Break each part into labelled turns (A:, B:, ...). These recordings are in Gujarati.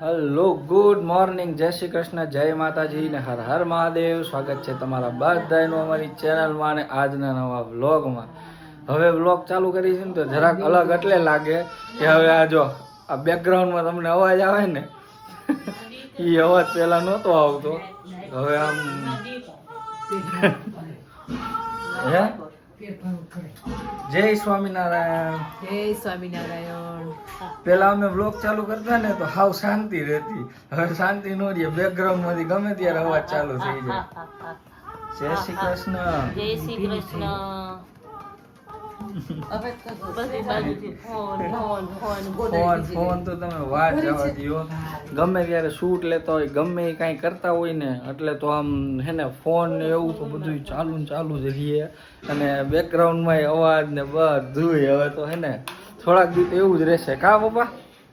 A: હલો ગુડ મોર્નિંગ જય શ્રી કૃષ્ણ જય માતાજી ને હર હર મહાદેવ. સ્વાગત છે તમારા બધાનું અમારી ચેનલમાં અને આજના નવા વ્લોગમાં. હવે વ્લોગ ચાલુ કરી છે ને તો જરાક અલગ એટલે લાગે કે હવે આ જો આ બેકગ્રાઉન્ડમાં તમને અવાજ આવે ને એ અવાજ પહેલાં નહોતો આવતો. હવે આમ હે? જય સ્વામિનારાયણ.
B: જય સ્વામિનારાયણ.
A: પેલા અમે વ્લોગ ચાલુ કરતા ને તો હાવ શાંતિ રહેતી. હવે શાંતિ નો રહે બેકગ્રાઉન્ડમાંથી ગમે ત્યારે અવાજ ચાલુ થઈ જાય. જય શ્રી કૃષ્ણ.
C: જય શ્રી કૃષ્ણ. ફોન ફોન
A: તો તમે વાત જવા દો. ગમે ત્યારે શૂટ લેતા હોય ગમે એ કાંઈ કરતા હોય ને એટલે તો આમ હે ને ફોન ને એવું તો બધું ચાલુ ને ચાલુ જ રહીએ. અને બેકગ્રાઉન્ડમાં અવાજ ને બધું હવે તો હે ને થોડાક દિવસ એવું જ રહેશે. કા પપ્પા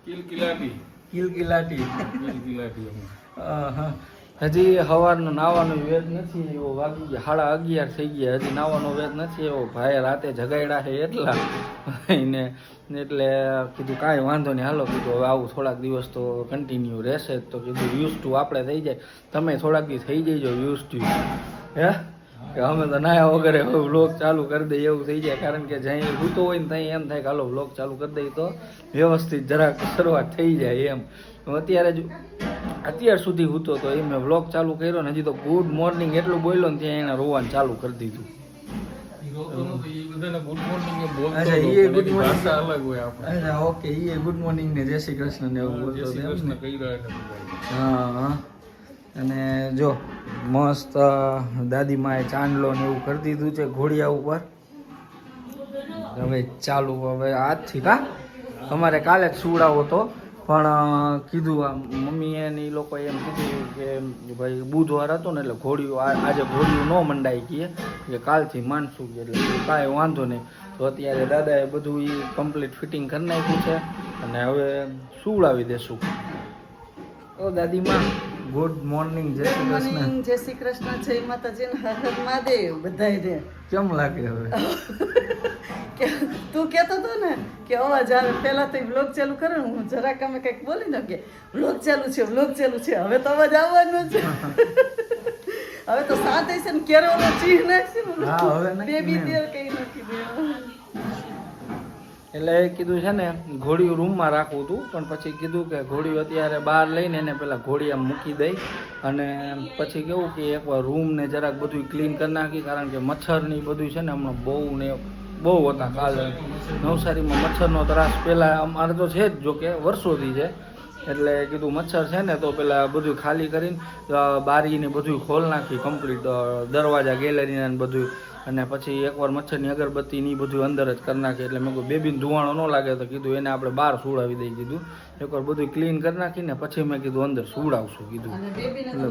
D: કિલકિલાટી.
A: કિલકિલાટી.
D: કિલકિલાટી
A: હજી સવારનો નાવાનો વેદ નથી એવો વાગી ગયા. સાડા અગિયાર થઈ ગયા. હજી નાવાનો વેદ નથી એવો. ભાઈ રાતે જગાડ્યા છે એટલા. એને એટલે કીધું કાંઈ વાંધો નહીં. હાલો કીધું હવે આવું થોડાક દિવસ તો કન્ટિન્યુ રહેશે તો કીધું યુઝ ટુ આપણે થઈ જાય. તમે થોડાક દિવસ થઈ જઈજો યુઝ ટુ હે? કે અમે તો નાયા વગર વ્લોગ ચાલુ કરી દઈએ એવું થઈ જાય. કારણ કે જ્યાં હૂતો હોય ને ત્યાં એમ થાય કે હાલો વ્લોગ ચાલુ કરી દઈએ તો વ્યવસ્થિત જરાક શરૂઆત થઈ જાય એમ. અત્યારે જ અત્યાર સુધી હું તો એ મેં વ્લોગ ચાલુ કર્યો ને હજી તો ગુડ મોર્નિંગ એટલું બોલ્યો ને ત્યાં એને રોવાનું ચાલુ કરી દીધું. ઓકે ગુડ મોર્નિંગ ને જય શ્રી કૃષ્ણ ને એવું બોલતો. હા હા. અને જો, મસ્ત દાદી માએ ચાંદલો ને એવું કરી દીધું છે ઘોડિયા ઉપર. હવે ચાલુ, હવે આજથી કા? અમારે કાલે જ સુવડાવો તો. પણ કીધું આમ મમ્મીએ ને એ લોકોએ એમ કીધું કે ભાઈ બુધવાર હતો ને એટલે ઘોડિયું આજે ઘોડિયું ન મંડાઈ ગયે કે કાલથી માનશું એટલે કાંઈ વાંધો નહીં. તો અત્યારે દાદાએ બધું એ કમ્પ્લીટ ફિટિંગ કરી નાખ્યું છે. અને હવે સુવડાવી દેશું. ઓ દાદીમાં ગુડ મોર્નિંગ જય શ્રી કૃષ્ણ.
B: જય શ્રી કૃષ્ણ જય માતાજી હર હર મહાદેવ બધાય ને.
A: કેમ લાગે હવે?
B: તું કહેતો હતો ને કે અવાજ આવે. પહેલા તો બ્લોગ ચાલુ કરે હું જરાક અમે કંઈક બોલી ને કે બ્લોગ ચાલુ છે બ્લોગ ચાલુ છે. હવે તો અવાજ આવવાનો છે. હવે તો સાત છે ને ઓલો ચીહ નાખશે ને
A: હા, હવે
B: બેબી. દેર કઈ નથી દે
A: એટલે એ કીધું છે ને, ઘોડિયું રૂમમાં રાખવું હતું પણ પછી કીધું કે ઘોડિયું અત્યારે બહાર લઈને એને પેલા ઘોડી આમ મૂકી દઈ અને પછી કેવું કે એકવાર રૂમ ને જરાક બધું ક્લીન કરી નાખી, કારણ કે મચ્છર ને બધું છે ને હમણાં બહુ ને બહુ હતા કાલે. નવસારીમાં મચ્છરનો ત્રાસ પહેલાં અમારે તો છે જ, જો કે વર્ષોથી છે. એટલે કીધું મચ્છર છે ને તો પેલા બધું ખાલી કરીને અ, બારી ને બધું ખોલ નાખી કમ્પ્લીટ દરવાજા ગેલેરી ને બધું. અને પછી એકવાર મચ્છરની અગરબત્તી ની બધું અંદર જ કરી નાખી. એટલે મેં કહ્યું બેબીને ધુવાણો ન લાગે તો કીધું એને આપણે બહાર સુડાવી દઈ. દીધું એકવાર બધું ક્લીન કરી નાખીને પછી મેં કીધું અંદર સુડાવશું. કીધું. એટલે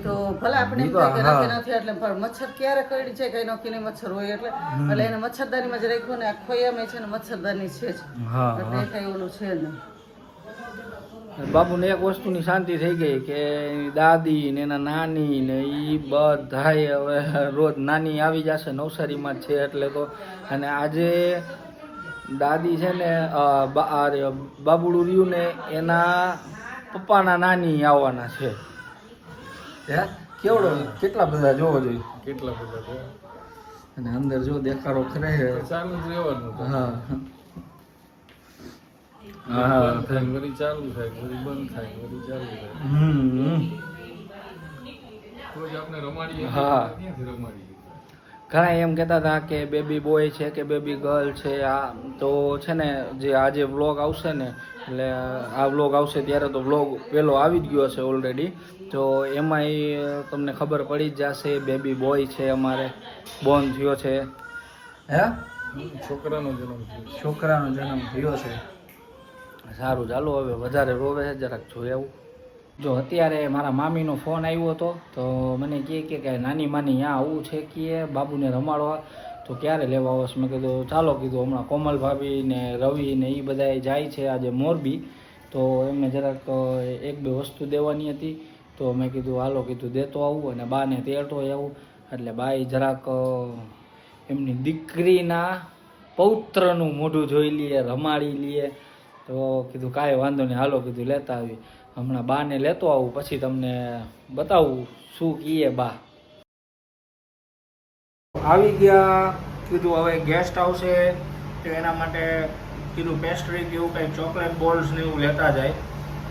B: તો ભલે આપણે. નથી એટલે પણ મચ્છર ક્યારે કરડી છે કઈ નક્કી નહીં મચ્છર હોય એટલે. એટલે એને મચ્છરદાનીમાં જ રાખ્યું ને આખો એમ છે ને મચ્છરદાની છે જ. એટલે કઈ ઓલું છે નહીં.
A: બાપુને એક વસ્તુની શાંતિ થઈ ગઈ કે દાદી ને એના નાની ને એ બધાય હવે રોજ નાની આવી જશે નવસારીમાં છે એટલે તો. અને આજે દાદી છે ને બાબુડું રહ્યું ને એના પપ્પાના નાની આવવાના છે. હે? કેવડો? કેટલા બધા જોવો જોઈએ?
D: કેટલા બધા છે.
A: અને અંદર જો દેખાડો ખરે છે
D: ચાલુ જ રહેવાનું.
A: હા.
D: બંધ થાય વળી ચાલુ થાય વળી બંધ થાય વળી ચાલુ થાય.
A: હમ
D: રોજ આપણે રમાડીએ
A: હા.
D: રમાડીએ?
A: ઘણા એમ કહેતા હતા કે બેબી બોય છે કે બેબી ગર્લ છે આ તો છે ને જે આજે વ્લોગ આવશે ને એટલે આ વ્લોગ આવશે ત્યારે તો વ્લોગ પહેલો આવી જ ગયો હશે ઓલરેડી તો એમાંય તમને ખબર પડી જ જશે બેબી બોય છે અમારે બોર્ન થયો છે. હે?
D: છોકરાનો જન્મ થયો
A: છોકરાનો જન્મ થયો છે. સારું ચાલો હવે વધારે રોવે છે જરાક જોઈ આવું. જો અત્યારે મારા મામીનો ફોન આવ્યો હતો, તો મને કહે કે નાની માની ત્યાં આવું છે કે બાબુને રમાડવા, તો ક્યારે લેવા આવશે? મેં કીધું, ચાલો કીધું, હમણાં કોમલ ભાભી ને રવિ ને એ બધાય જાય છે આજે મોરબી, તો એમને જરાક એક બે વસ્તુ દેવાની હતી, તો મેં કીધું, હાલો, કીધું, દેતો આવું, અને બાને તેડતો આવું, એટલે બાઈ જરાક એમની દીકરીના પૌત્રનું મોઢું જોઈ લઈએ રમાડી લઈએ તો કીધું, કાંઈ વાંધો નહીં, હાલો, કીધું, લેતા આવી. હમણાં બાને લેતો આવું, પછી તમને બતાવું શું કીએ બા. આવી ગયા, કીધું હવે ગેસ્ટ આવશે, તો એના માટે કીધું પેસ્ટ્રી કે એવું કંઈ ચોકલેટ બોલ્સ ને એવું લેતા જાય.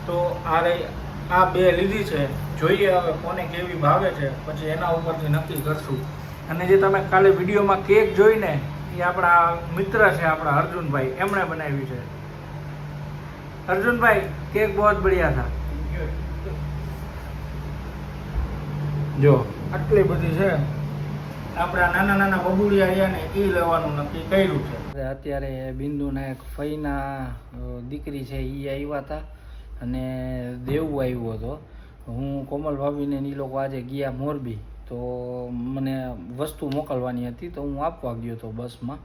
A: તો આ આ બે લીધી છે. જોઈએ હવે કોને કેવી ભાવે છે. પછી એના ઉપરથી નક્કી કરશું. અને જે તમે કાલે વિડીયોમાં કેક જોઈને, એ આપણા મિત્ર છે આપણા અર્જુનભાઈ, એમણે બનાવી છે. અર્જુનભાઈ કેક બહુ જ बढ़िया था જો. આટલી બધી છે. આપણા નાના નાના બબુડિયા રહ્યા ને એ લેવાનું નક્કી કર્યું છે. અત્યારે બિંદુના એક ફઈના દીકરી છે એ આવ્યા હતા અને દેવું આવ્યો હતો. હું કોમલ ભાભીને એ લોકો આજે ગયા મોરબી. તો મને વસ્તુ મોકલવાની હતી તો હું આપવા ગયો હતો બસમાં.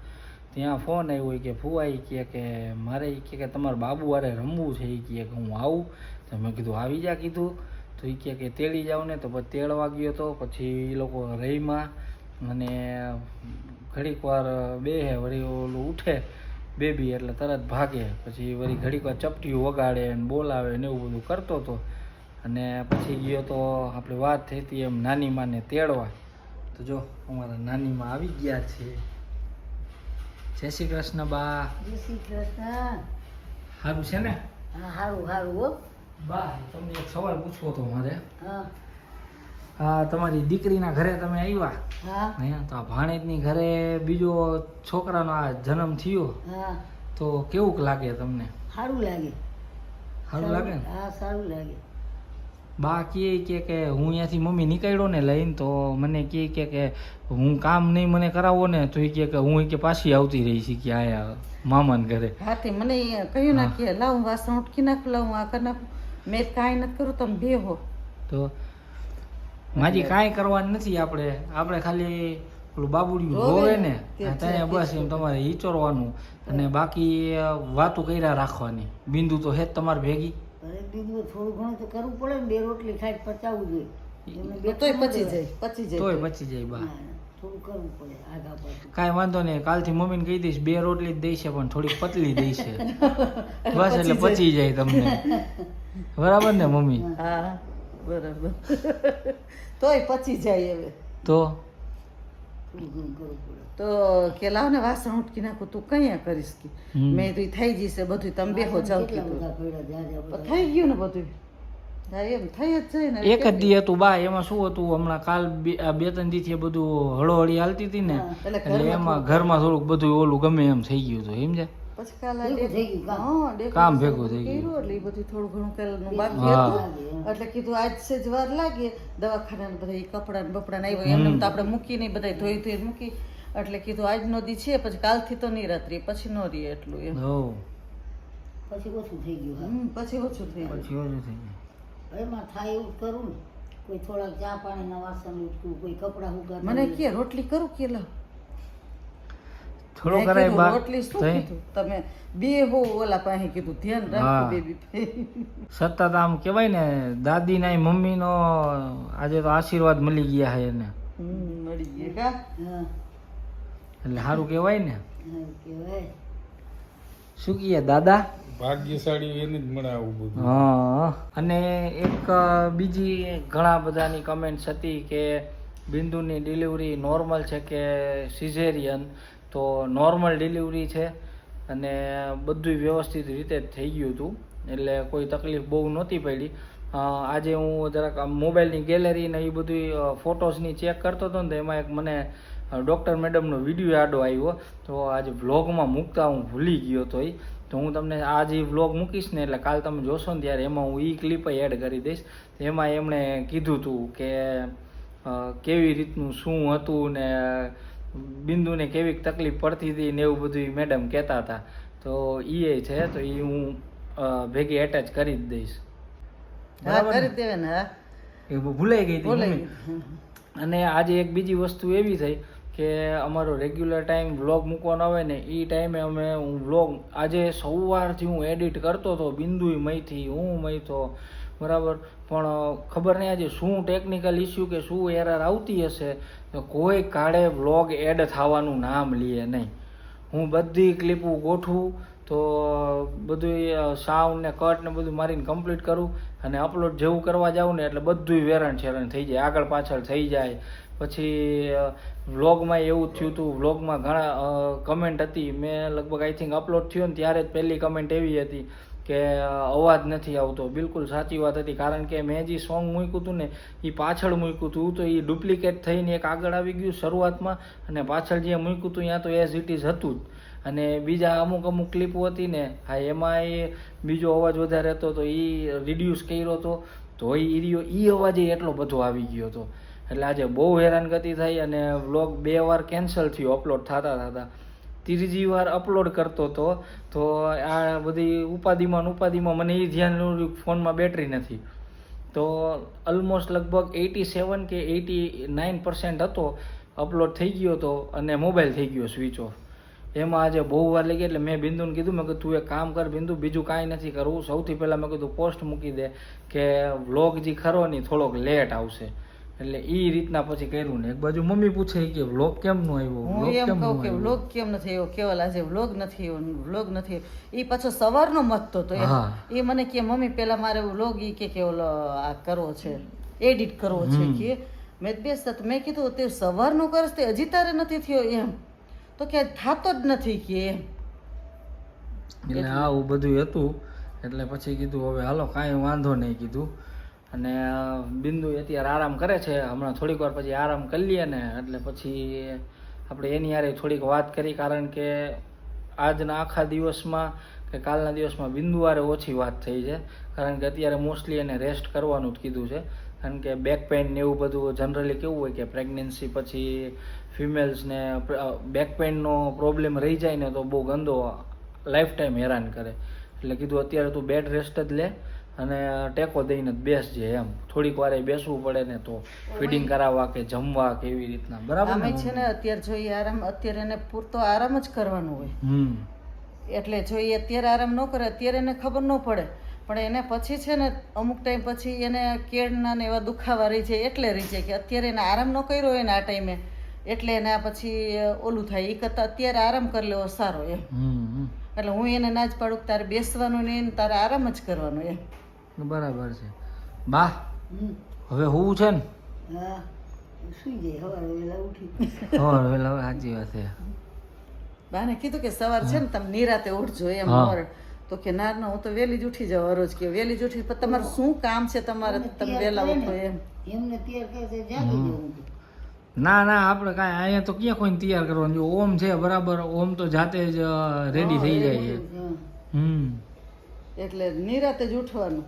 A: ત્યાં ફોન આવ્યો કે ફુવા એ કહે કે મારે એ કે તમારા બાબુ વારે રમવું છે એ કહે કે હું આવું. તો મેં કીધું, આવી જા, કીધું. તો એ કહે કે, તેડી જાવ ને. તો પછી તેડવા ગયો તો પછી એ લોકો રહીમાં અને ઘડીક વાર બે વળી ઓલું ઉઠે બેબી એટલે તરત ભાગે. પછી વળી ઘડીક વાર ચપટીયું વગાડે ને બોલાવે ને એવું બધું કરતો હતો અને પછી ગયો તો આપણે વાત થઈ હતી એમ નાની માને તેડવા. તો જો, અમારા નાનીમાં આવી ગયા છે. જય શ્રી કૃષ્ણ બા.
C: જય શ્રી કૃષ્ણ.
A: સારું છે ને?
C: હા સારું સારું હો.
A: બા તમને એક સવાલ પૂછવો હતો મારે.
C: હા.
A: આ તમારી દીકરીના ઘરે તમે આવ્યા?
C: હા.
A: તો આ ભાણેજની ઘરે બીજો છોકરાનો આ જન્મ થયો.
C: હા.
A: તો કેવું લાગે તમને?
C: સારું લાગે.
A: સારું લાગે
C: હા સારું લાગે.
A: બા કહે કે કે હું અહીંયાથી મમ્મી નીકળ્યો ને લઈને તો મને કહે કે કે હું કામ નહીં મને કરાવો ને તો એ કહે કે હું કે પાછી આવતી રહી છે કે આયા મામાને ઘરે.
B: હાથી મને કહ્યું ના કે લાવું વાસણ ઉટકી નાખું લાવું આ કરી નાખું. મેં કાંઈ નથી કરું તમે બે હો.
A: તો માજી કાંઈ કરવાનું નથી આપણે. આપણે ખાલી પેલું બાબુડિયું
B: રોવે ને,
A: ત્યાં બસ એમ તમારે હિચોરવાનું અને બાકી વાતો કર્યા રાખવાની. બિંદુ તો હે જ તમારે ભેગી.
C: અરે બીજું થોડું ઘણું તો કરવું પડે ને બે રોટલી ખાઈ પચાવવું જોઈએ. બે
B: તોય પચી જાય પચી જાય
A: તોય પચી જાય બા.
C: થોડું કરવું પડે આગા પાછું.
A: કાંઈ વાંધો નહીં કાલથી મમ્મીને કહી દઈશ બે રોટલી જ દઈશે પણ થોડીક પતલી દઈશે. બસ એટલે પચી જાય. તમને. બરાબર ને મમ્મી?
B: હા બરાબર. તોય પચી જાય હવે.
A: તો
C: થોડું ઘણું કરવું પડે
B: તો કે લાવ ને વાસણ ઉટકી નાખું તું કઈ કરીશ કે. મેં કીધું થઈ જશે બધું તમે બેહો જાવ તો. થઈ ગયું ને બધું એમ થઈ જ જાય
A: એક જ દી હતું બા એમાં શું હતું? હમણાં કાલ બે આ બે ત્રણ દીથી બધું હળોહળી હાલતી હતી ને.
B: એટલે
A: એમાં ઘરમાં થોડુંક બધું ઓલું ગમે એમ થઈ ગયું હતું સમજ્યા?
B: પછી કાલે
C: કામ.
A: ભેગું થઈ ગયું.
B: એટલે એ બધું થોડું ઘણું પેલાનું બાકી હતું. એટલે કીધું આજ છે જ વાર લાગે. દવાખાના ને બધા કપડા ને બપડા ને આવ્યો એમને તો આપણે મૂકી બધા ધોઈ ધોઈ મૂકી એટલે કીધું આજનો દી છે પછી કાલથી તો નહીં રાત્રિ પછી ન રે એટલું એમ.
C: પછી ઓછું થઈ ગયું
B: પછી ઓછું થઈ ગયું.
A: પછી ઓછું થઈ ગયું.
C: એમાં થાય એવું કરું ને. કોઈ થોડાક ચા પાણીના વાસણ ઉટકું કોઈ કપડાં હુકા
B: મને કે રોટલી કરું કે લા.
A: થોડો કરાય બા
B: રોટલી શું કીધું? તમે બે હો ઓલા પાસે કીધું ધ્યાન રાખો બેબી.
A: સતત આમ કહેવાય ને દાદી ના મમ્મીનો આજે તો આશીર્વાદ મળી ગયા હે એને.
B: મળી ગયા કા?
A: એટલે સારું કહેવાય ને.
C: કહેવાય.
A: શું કહીએ દાદા?
D: ભાગ્યશાળી એને જ મળે આવું બધું.
A: હા. અને એક બીજી ઘણા બધાની કમેન્ટ્સ હતી કે બિંદુની ડિલિવરી નોર્મલ છે કે સિઝેરિયન તો નોર્મલ ડિલિવરી છે અને બધું વ્યવસ્થિત રીતે થઈ ગયું હતું. એટલે કોઈ તકલીફ બહુ નહોતી પડી. આજે હું જરાક મોબાઈલની ગેલેરી ને એ બધી ફોટોસની ચેક કરતો હતો ને તો એમાં એક મને ડૉક્ટર મેડમનો વીડિયો આડો આવ્યો. તો આજે વ્લોગમાં મૂકતા હું ભૂલી ગયો તો એ. તો હું તમને આ જે વ્લોગ મૂકીશ ને એટલે કાલ તમે જોશો ને ત્યારે એમાં હું એ ક્લિપ એડ કરી દઈશ. એમાં એમણે કીધું હતું કે કેવી રીતનું શું હતું ને બિંદુને કેવી તકલીફ પડતી હતી ને એવું બધું મેડમ કહેતા હતા. તો એ છે તો એ હું ભેગી એટેચ કરી જ દઈશ. એ ભૂલાઈ ગઈ હતી. અને આજે એક બીજી વસ્તુ એવી થઈ કે અમારો રેગ્યુલર ટાઈમ વ્લોગ મૂકવાનો આવે ને એ ટાઈમે અમે હું વ્લોગ આજે સવારથી હું એડિટ કરતો હતો બિંદુય મયથી હું મયતો બરાબર? પણ ખબર નહીં આજે શું ટેકનિકલ ઇસ્યુ કે શું એરર આવતી હશે? તો કોઈ કાળે વ્લોગ એડ થવાનું નામ લે નહીં. હું બધી ક્લિપો ગોઠવું, તો બધું સાઉન્ડ ને કટ ને બધું મારીને કમ્પ્લીટ કરું અને અપલોડ જેવું કરવા જાઉં ને એટલે બધું વેરણ છેરણ થઈ જાય, આગળ પાછળ થઈ જાય. પછી વ્લોગમાં એવું થયું હતું વ્લોગમાં ઘણા કમેન્ટ હતી. મેં લગભગ આઈ થિંક અપલોડ થયો ને ત્યારે જ પહેલી કમેન્ટ એવી હતી. કે અવાજ નથી આવતો. બિલકુલ સાચી વાત હતી. કારણ કે મેં જે સોંગ મૂક્યું હતું ને એ પાછળ મૂક્યું હતું. તો એ ડુપ્લિકેટ થઈને એક આગળ આવી ગયું શરૂઆતમાં અને પાછળ જે મૂક્યું હતું ત્યાં તો એઝ ઇટ ઇઝ હતું જ. અને બીજા અમુક અમુક ક્લિપો હતી ને, હા એમાં એ બીજો અવાજ વધારે હતો તો એ રિડ્યુસ કર્યો હતો તો એ ઈરિયો એ અવાજે એટલો બધો આવી ગયો હતો. એટલે આજે બહુ હેરાનગતિ થઈ અને વ્લોગ બે વાર કેન્સલ થયો અપલોડ થતા થતા. ત્રીજી વાર અપલોડ કરતો હતો, તો આ બધી ઉપાધિમાં ઉપાધિમાં મને એ ધ્યાન ફોનમાં બેટરી નથી. તો ઓલમોસ્ટ લગભગ એટી સેવન કે એટી નાઇન પર્સન્ટ હતો અપલોડ થઈ ગયો હતો અને મોબાઈલ થઈ ગયો સ્વિચ ઓફ એમાં આજે બહુ વાર લાગી એટલે મેં બિંદુને કીધું, મેં કીધું, તું એક કામ કર બિંદુ, બીજું કાંઈ નથી કરવું સૌથી પહેલાં મેં કીધું પોસ્ટ મૂકી દે કે વ્લોગ જે ખરો ને ઈ થોડોક લેટ આવશે. એટલે એ રીતના પછી કર્યું ને. એક બાજુ મમ્મી પૂછે કે વ્લોગ કેમ નો આવ્યો?
B: હું એમ
A: કેમ
B: કહું કે વ્લોગ કેમ નથી આવ્યો? કેવલ આજે વ્લોગ નથી આવ્યો વ્લોગ નથી એ પાછો સવારનો મતતો તો એ મને કે મમ્મી પેલા મારે વ્લોગ ઈ કે કેવો આ કરવો છે એડિટ કરવો છે કે. મેં બેસ મેં કીધું તે સવારનું કરશ તે હજી તારે નથી થયો એમ. તો કે થાતો જ નથી કે એમ.
A: એટલે આવું બધું હતું. એટલે પછી કીધું હવે હાલો કાંઈ વાંધો નહીં કીધું. અને બિંદુ અત્યારે આરામ કરે છે. હમણાં થોડીક વાર પછી આરામ કરી લઈએ ને, એટલે પછી આપણે એની યારે થોડીક વાત કરી, કારણ કે આજના આખા દિવસમાં કે કાલના દિવસમાં બિંદુ વારે ઓછી વાત થઈ છે. કારણ કે અત્યારે મોસ્ટલી એને રેસ્ટ કરવાનું જ કીધું છે. કારણ કે બેક પેઇન ને એવું બધું જનરલી કેવું હોય કે પ્રેગ્નન્સી પછી ફિમેલ્સને બેક પેઇનનો પ્રોબ્લેમ રહી જાય ને તો બહુ ગંદો લાઈફ ટાઈમ હેરાન કરે. એટલે કીધું અત્યારે તું બેડ રેસ્ટ જ લે. અને ટેકો દઈને જ બેસજે એમ. થોડીક વારે બેસવું પડે ને તો ફીડિંગ કરાવવા કે જમવા કે એવી રીતના. બરાબર અમે
B: છે ને અત્યારે જોઈએ આરામ અત્યારે એને પૂરતો આરામ જ કરવાનો હોય.
A: હમ.
B: એટલે જોઈએ અત્યારે આરામ ન કરે અત્યારે એને ખબર ન પડે. પણ એને પછી છે ને અમુક ટાઈમ પછી એને કેળના ને એવા દુખાવા રહી જાય એટલે રહી જાય કે અત્યારે એને આરામ ન કર્યો હોય ને આ ટાઈમે એટલે એને આ પછી ઓલું થાય. એ કરતાં અત્યારે આરામ કરી લેવો સારો એમ. એટલે હું એને ના જ પાડું તારે બેસવાનું ને તારે આરામ જ કરવાનો એમ.
A: બરાબર છે. બા હવે હું છે ને?
C: સવારે
A: હવે હવે સાચી વાત છે.
B: બાને કીધું કે સવાર છે ને તમે નિરાતે ઉઠજો એમ. મોર. તો કે ના ના હું તો વહેલી જ ઉઠી જાઉં રોજ કે વહેલી જ ઉઠી પણ તમારું શું કામ છે તમારે? તમે વહેલા ઉઠો એમ.
C: એમને તૈયાર કરે છે જાગી જવું
A: ના ના આપણે કાંઈ અહીંયા તો ક્યાં કોઈને તૈયાર કરવાનું? જો ઓમ છે બરાબર ઓમ તો જાતે જ રેડી થઈ જાય છે. હમ.
B: એટલે નિરાતે જ ઉઠવાનું.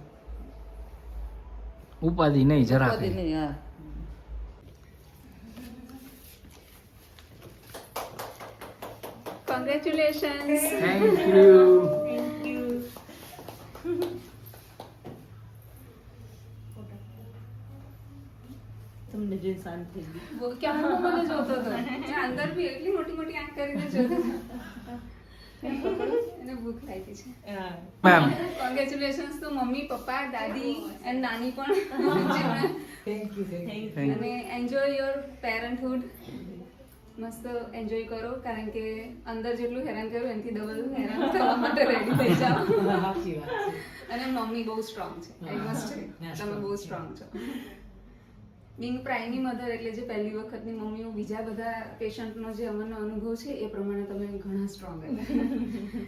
A: ઉપાધિ નહીં જરા
B: ઉપાધિ નહીં હા.
E: Congratulations
A: thank you
B: thank you તમને જે
E: શાંતિ વો ક્યાં મને જોતો હતો? અંદર બી એટલી મોટી મોટી આંખ કરીને જોતો હતો.
A: મેમ
E: કોંગ્રેચ્યુલેશન્સ તો મમ્મી પપ્પા દાદી એન્ડ નાની પણ.
A: થેન્ક
E: અને એન્જોય યોર પેરેન્ટહુડ મસ્ત એન્જોય કરો કારણ કે અંદર જેટલું હેરાન કર્યું એનાથી ડબલ હેરાન થવા માટે રેડી થઈ જાઓ. અને મમ્મી બહુ સ્ટ્રોંગ છે. આઈ મસ્ટ તમે બહુ સ્ટ્રોંગ છો. બિંગ પ્રાઇમની મધર એટલે જે પહેલી વખતની મમ્મીઓ બીજા બધા પેશન્ટનો જે અમને અનુભવ છે એ પ્રમાણે તમે ઘણા સ્ટ્રોંગ હતા.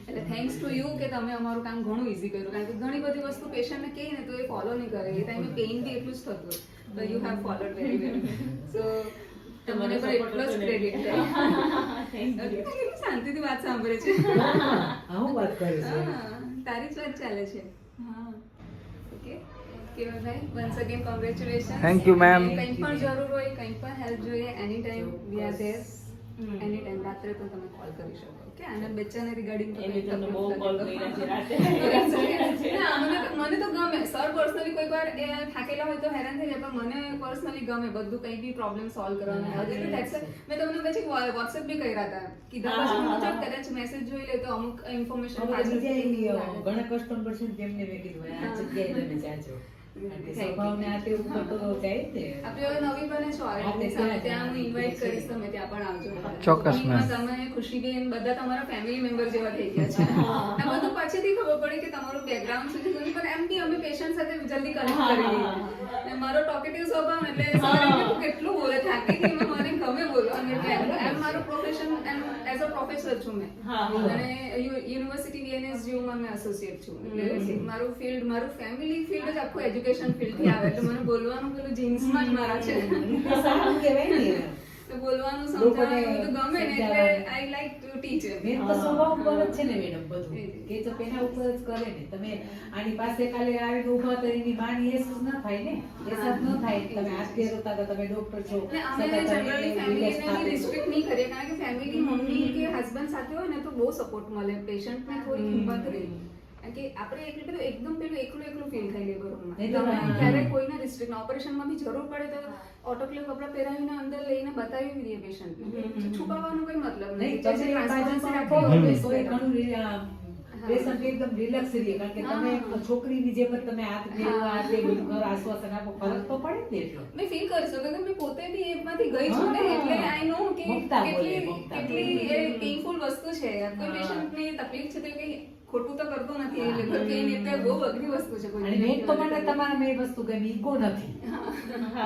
E: એટલે થેન્ક્સ ટુ યુ કે તમે અમારું કામ ઘણું ઇઝી કર્યું. કારણ કે ઘણી બધી વસ્તુ પેશન્ટને કહે ને તો એ ફોલો નહીં કરે. એ ટાઈમે પેઇન બી એટલું જ થતું તો you have followed very well so તમને પણ એટલો જ ક્રેડિટ શાંતિથી વાત સાંભળે છે. હા, તારી જ વાત ચાલે છે. કેવલભાઈ once again congratulation
A: Thank you, ma'am.
E: કંઈ પણ જરૂર હોય કંઈ પણ હેલ્પ જોઈએ any time we are there any time રાત્રે પણ તમે કોલ કરી શકો. ઓકે અને બચ્ચાને રિગાર્ડિંગ મને તો- મને તો ગમે. સર પર્સનલી કોઈ વાર એ થાકેલા હોય તો હેરાન થઈ જાય પણ મને પર્સનલી ગમે બધું કંઈ બી પ્રોબ્લેમ સોલ્વ કરવાનું. મેં તમને પછી વોટ્સએપ બી કર્યા હતા કીધા પછી મુજબ કદાચ મેસેજ જોઈ લે તો અમુક ઇન્ફોર્મેશન
F: ઘણા કસ્ટમર છે તેમને મેં કીધું આ જગ્યાએ તમે જાજો. સ્વભાવને આ તેવું તો તો જાય જ
E: આપણે હવે નવી બને છો આરતી સામે ત્યાં હું ઇન્વાઇટ કરીશ તમે ત્યાં પણ આવજો.
A: ચોક્કસ.
E: એમાં તમે ખુશીબેન બધા તમારા ફેમિલી મેમ્બર જેવા થઈ ગયા છે. આ બધું પછીથી ખબર પડી કે તમારું બેકગ્રાઉન્ડ સુધી પણ એમ બી અમે પેશન્ટ સાથે જલ્દી કનેક્ટ કરી અને મારો ટોકેટિવ સ્વભાવ એટલે કેટલું કેટલું બોલે થાકી ગઈ મને ગમે બોલવાનું એટલે એમ- એમ મારું પ્રોફેશન એમ એઝ અ પ્રોફેસર છું મેં. અને યુ- યુનિવર્સિટી વીએનએસ જીઓમાં મેં એસોસિએટ છું. એટલે મારું ફિલ્ડ મારું ફેમિલી ફિલ્ડ જ આખું એજ્યુકેશન ફિલ્ડથી આવે. એટલે મને બોલવાનું પેલું જીન્સમાં જ મારા છે.
F: સારું કહેવાય ને.
E: તો બોલવાનું સમજાવવાનું બધું ગમે ને એટલે I like to teach
F: man તો સ્વભાવ ઉપર જ છે ને મેડમ બધું. કે તો એના ઉપર જ કરે ને. તમે આની પાસે કાલે આવીને ઊભા તો એની માની એસુસ ન થાય ને? એસસ ન થાય. તમે આરતી રોતા તો તમે ડોક્ટર છો.
E: અમે જનરલી ફેમિલીને રિસ્ટ્રિક્ટ નહીં કરીએ કારણ કે ફેમિલી મમ્મી કે હસબન્ડ સાથે હોય ને તો બહુ સપોર્ટ મળે. પેશન્ટને થોડી હિંમત રહે. કારણ કે આપણે એટલે પેલું એકદમ પેલું એકલું એકલું ફીલ
F: નહીં કોઈના
E: રૂમમાં
F: હા.
E: કોઈને રિસ્ટ્રિક્ટ ઓપરેશનમાં બી જરૂર પડે તો ઓટોક્લેવ કપડાં પહેરાવીને અંદર લઈને બતાવી દઈએ પેશન્ટને છુપાવવાનો કોઈ મતલબ
F: નહીં patient એકદમ રિલેક્સ રહે કારણ કે તમે છોકરીની જેમ જ તમે હાથ ફેરવો, આ તે બધું કરો, આશ્વાસન આપો ફરક તો પડે ને એટલો.
E: મેં ફીલ કરી શકું કે મેં પોતે બી એમાંથી ગઈ છું ને એટલે આઈ નો કે કેટલી કેટલી એ પેઇનફુલ વસ્તુ છે. કોઈ પેશન્ટને તકલીફ છે તો કઈ ખોટું તો કરતો નથી એટલે બહુ અઘરી વસ્તુ છે
F: અને મેન તો મને તમારા મેં વસ્તુ ગમી ઈગો નથી.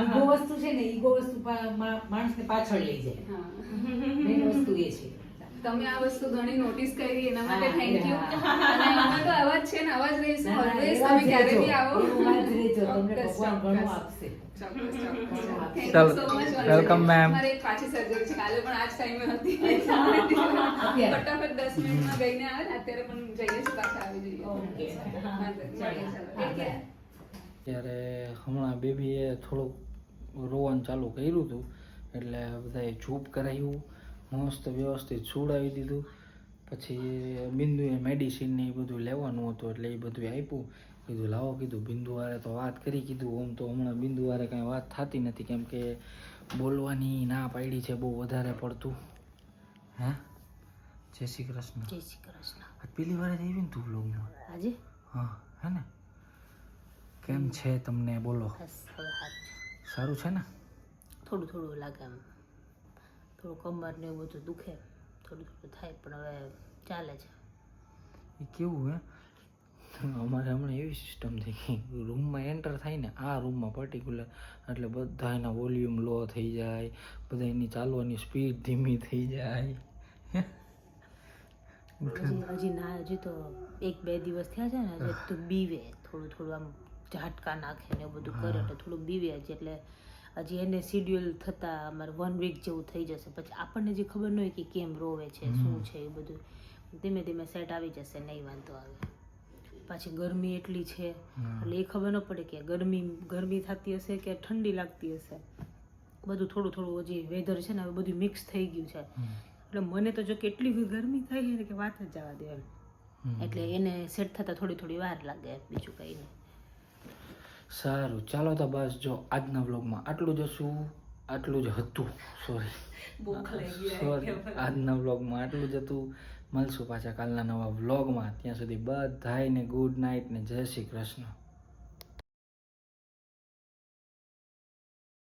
F: ઈગો વસ્તુ છે ને ઈગો વસ્તુ માણસને પાછળ લઈ જાય. મેન વસ્તુ એ છે.
E: તમે આ વસ્તુ ઘણી નોટિસ કરી એના માટે થેન્ક યુ. અને અમે તો આવા જ છે ને આવા જ રહીશું ઓલવેઝ તમે ક્યારે બી આવો.
F: એવા જ રહેજો. તમને ભગવાન ઘણું આપશે.
A: વેલકમ.
E: મારે પાછી સર્જરી છે. કાલે પણ આ જ ટાઈમે હતી? ફટાફટ દસ મિનિટમાં ગઈને આવે ને અત્યારે પણ જઈએ છીએ પાછા આવી જઈએ. ઓકે.
A: ત્યારે હમણાં બેબીએ થોડુંક રોવાનું ચાલુ કર્યું હતું એટલે બધાએ ચૂપ કરાવ્યું મસ્ત વ્યવસ્થિત છોડાવી દીધું. પછી બિંદુએ મેડિસિન ને એ બધું લેવાનું હતું એટલે એ બધું આપ્યું. કીધું લાવો કીધું બિંદુવારે તો વાત કરી કીધું. ઓમ તો હમણાં બિંદુવારે કાંઈ વાત થતી નથી કેમ કે બોલવાની ના પાડી છે બહુ વધારે પડતું. હે? જય શ્રી કૃષ્ણ.
G: જય શ્રી કૃષ્ણ.
A: પેલી વારે આવી ને તું બ્લોગમાં
G: આજે?
A: હા હે ને? કેમ છે તમને? બોલો. સારું છે ને?
G: થોડું થોડું લાગે થોડું કમર ને એવું બધું દુખે થોડું થોડું થાય પણ હવે ચાલે છે.
A: એ કેવું હે? અમારે હમણાં એવી સિસ્ટમ થઈ ગઈ. રૂમમાં એન્ટર થાય ને આ રૂમમાં પર્ટિક્યુલર એટલે બધા એના વોલ્યુમ લો થઈ જાય બધા એની ચાલવાની સ્પીડ ધીમી થઈ જાય.
G: હજી ના હજી તો એક બે દિવસ થયા છે ને હજી તો બીવે થોડું થોડું આમ ઝાટકા નાખે ને એવું બધું કરે એટલે થોડું બીવે હજી એટલે હજી એને શિડ્યુલ થતાં અમારે વન વીક જેવું થઈ જશે. પછી આપણને જે ખબર ન હોય કે કેમ રોવે છે શું છે એ બધું ધીમે ધીમે સેટ આવી જશે નહીં વાંધો આવે. પાછી ગરમી એટલી છે એટલે એ ખબર ન પડે કે ગરમી ગરમી થતી હશે કે ઠંડી લાગતી હશે. બધું થોડું થોડું હજી વેધર છે ને હવે બધું મિક્સ થઈ ગયું છે. એટલે મને તો જો કેટલી ગરમી થાય છે કે વાત જ જવા દે એમ. એટલે એને સેટ થતાં થોડી થોડી વાર લાગે બીજું કંઈ નહીં.
A: સારું. ચાલો તો બસ જો આજના વ્લોગમાં આટલું જ હતું આટલું જ હતું. સોરી સોરી આજના વ્લોગમાં આટલું જ હતું. મળશું પાછા કાલના નવા વ્લોગમાં. ત્યાં સુધી બધાને ગુડ નાઇટ ને જય શ્રી કૃષ્ણ.